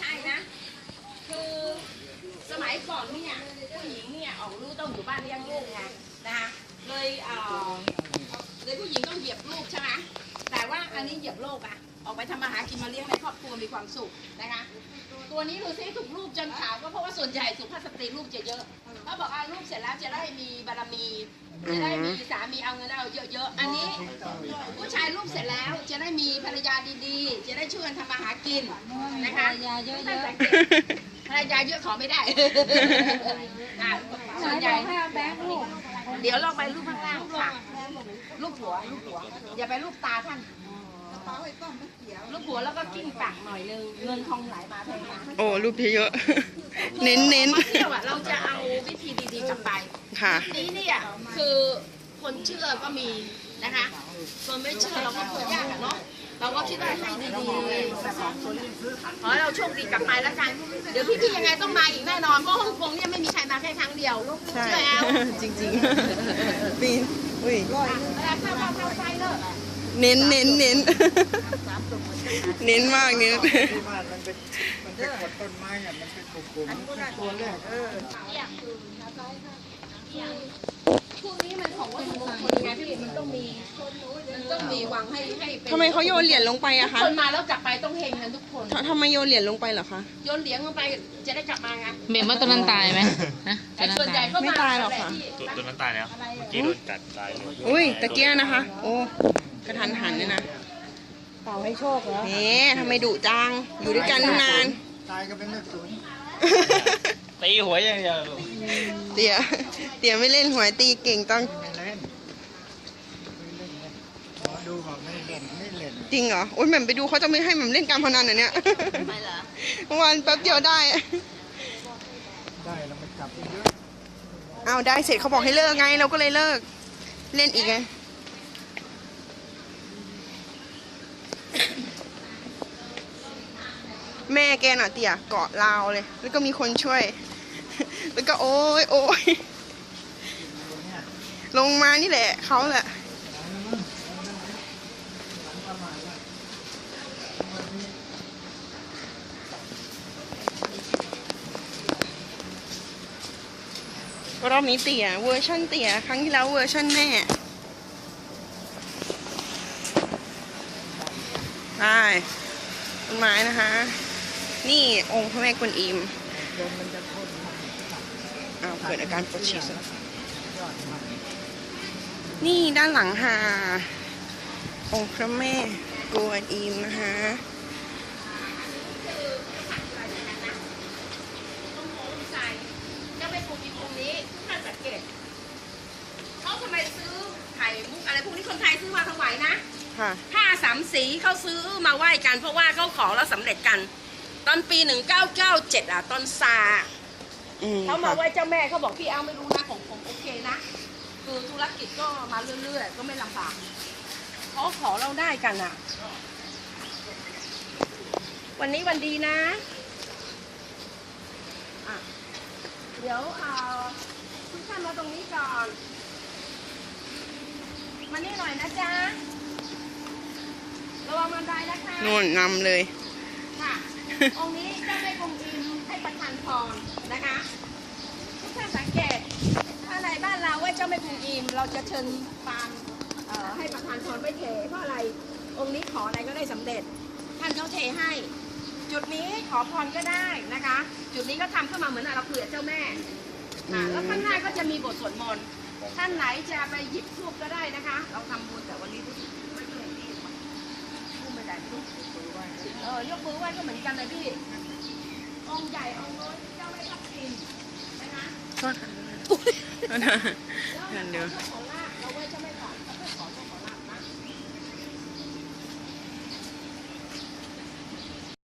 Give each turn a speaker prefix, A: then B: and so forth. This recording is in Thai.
A: ใช่นะ คือสมัยก่อนเนี่ยผู้หญิงเนี่ยออกลูกต้องอยู่บ้านเลี้ยงลูกไงนะคะเลยเอ่อเลยผู้หญิงต้องเหยียบลูกใช่ไหมแต่ว่าอันนี้เหยียบโลกอะ ออกไปทำมาหากินมาเลี้ยงในครอบครัวมีความสุขนะคะ ตัวนี้ดูซิถูกรูปจนขาวก็เพราะว่าส่วนใหญ่สุภาพสตรีรูปจะเยอะเขาบอกอารูปเสร็จแล้วจะได้มีบารมีจะได้มีสามีเอาเงินเอาเยอะๆอันนี้ ผู้ชายรูปเสร็จแล้วจะได้มีภรรยาดีๆ จะได้ช่วยกันทำมาหากินนะคะภรรยาเยอะๆภรรยาเยอะขอไม่ได้ส่วนใหญ่เดี๋ยวลองไปรูปข้างล่างค่ะรูปหัวรูปหัวอย่าไปรูปตาท่าน รูปหัวแล้วก็กิ้งปากหน่อยนึงเงินทองไหลมาเทมา
B: โอ้รูปเยอะๆเน้นเน้น
A: มาเที่ยวอะเราจะเอาวิธีดีๆกลับไป
B: ๆค่ะ
A: นี้เนี่ยคือคนเชื่อก็มีนะคะคนไม่เชื่อเราก็พูดยากอะเนาะเราก็คิดว่าให้ดีๆขอให้เราโชคดีกลับไปแล้วกัน เดี๋ยวพี่ๆยังไงต้องมาอีกแน่นอน เพราะฮ่องกงเนี่ยไม่มีใครมาแค่ครั้งเดียว
B: ใช่
A: เชื่อแอล
B: จริงๆปีนอุ้ย
A: เวลาเข้าเข้าเข้าไฟเลย
B: เน้นเน้นเน้นเน้นมากเน้น
C: ที่บ้านมันเป็นมันเป็นขดต้นไม้อะมันเป็นกลุ่มๆตัวแรกเออ
A: พวกนี้มันของวัตถุมงคลไงพี่มันต้องมีมันต้องมีหวังให้ให้เป็น
B: ทำไมเขาโยนเหรียญลงไปอะคะ
A: คนมาแล้วกลับไปต้องเฮงกันทุกคน
B: ททำไมโยนเหรียญลงไปเหรอคะ
A: โยนเหรียญลงไปจะได้กลับมาไง
D: เบมว่าตัวนั้นตายไหมฮะตั
A: แต่
D: วนั้น
A: ส่วนใหญ่
D: ตาย
A: ก็
B: ไม่
A: มา
B: ตายหรอกค่ะ
E: ตัวตัวนั้นตายแล้วเมื่อกี้โดนกัดตายเลย
B: อุ้ยตะเกียนะคะ โอ้ก ระทันหันเลยนะ
F: เป่าให้โชคเหรอ
B: เอ๊ทำไมดุจัง อยู่ด้วยกันตั้งนาน
C: ตายก็เป็นเลขศูนย์
E: ตีหัวอย่างเดียว
B: เตี๋ยเตี๋ยไม่เล่นหวยตีเก่งจัง
C: ไม่เล่นไม่เล่นนะหมอดูบอกไม่เล่นไม่เล่น
B: จริงเหรอโอ้ยแหม่มไปดูเขาจะไม่ให้แหม่มเล่นการพนันเหรอเนี่ย
A: ไม่เหรอ
B: เมื่อวานแป๊บเดียวได้
C: ได้แล้วมันกลับไปเยอะ
B: เอาได้เสร็จเขาบอกให้เลิกไงเราก็เลยเลิก เล่นอีกไง แม่แกน่ะเตี่ยเกาะราวเลย แล้วก็มีคนช่วย แล้วก็โอ้ยโอ้ยลงมานี่แหละเขาแหละรอบนี้เตี่ยเวอร์ชันเตี่ยครั้งที่แล้วเวอร์ชันแม่ใช่ต้นไม้นะคะ นี่องค์พระแม่กวนอิม
C: ลมมันจะพ่นมา
B: อ้าวเกิดอาการปวดฉี่ซะแล้ว
C: ยอดมัน
B: นี่ด้านหลังค่ะองค์พระแม่กวนอิมนะคะ
A: ต้องโงใส่จะไปปลูกอีกองค์นี้ทุกท่านสังเกตเขาทำไมซื้อไข่มุกอะไรพวกนี้คนไทยซื้อมาถวายนะ
B: ค่ะ
A: ผ้าสามสีเขาซื้อมาไหว้กัน เพราะว่าเขาขอแล้วสำเร็จกัน ตอนปี 1997อะตอนซา
B: อืม
A: เขามา
B: ค่ะ
A: ไหว้เจ้าแม่เขาบอกพี่เอาไม่รู้นะของผมโอเคนะ คือธุรกิจก็มาเรื่อยๆ ก็ไม่ลำบากเขาขอเราได้กันอะ วันนี้วันดีนะอะเดี๋ยวเอาทุกท่านมาตรงนี้ก่อน มานี่หน่อยนะจ๊ะระวังบันไดนะคะ
B: นู่นนำเลย
A: ค่ะ องค์นี้เจ้าแม่กงอิมให้ประทานพรนะคะทุกท่านสังเกตถ้าในบ้านเราไหว่าเจ้าแม่กงอิมเราจะเชิญปางเอ่อให้ประทานพรไว้เทเพราะอะไรองค์นี้ขออะไรก็ได้สำเร็จ ท่านเขาเทให้ จุดนี้ขอพรก็ได้นะคะ จุดนี้ก็ทำขึ้นมาเหมือนเราคุยกับเจ้าแม่อ่าแล้วข้างหน้าก็จะมีบทสวดมนต์ท่านไหนจะไปหยิบทูบก็ได้นะคะ เราทำบุญแต่วันนี้รู้สึกไม่เคยดีมาทูบไม่ได้ทูบ เออยกมือไหว้ก็เหมือนกันเลยพี่องค์ใหญ่องค์น้อยเจ้าไม่ทับทิมนะคะ
B: โทษค่ะโทษนะนั่นเดี๋ยว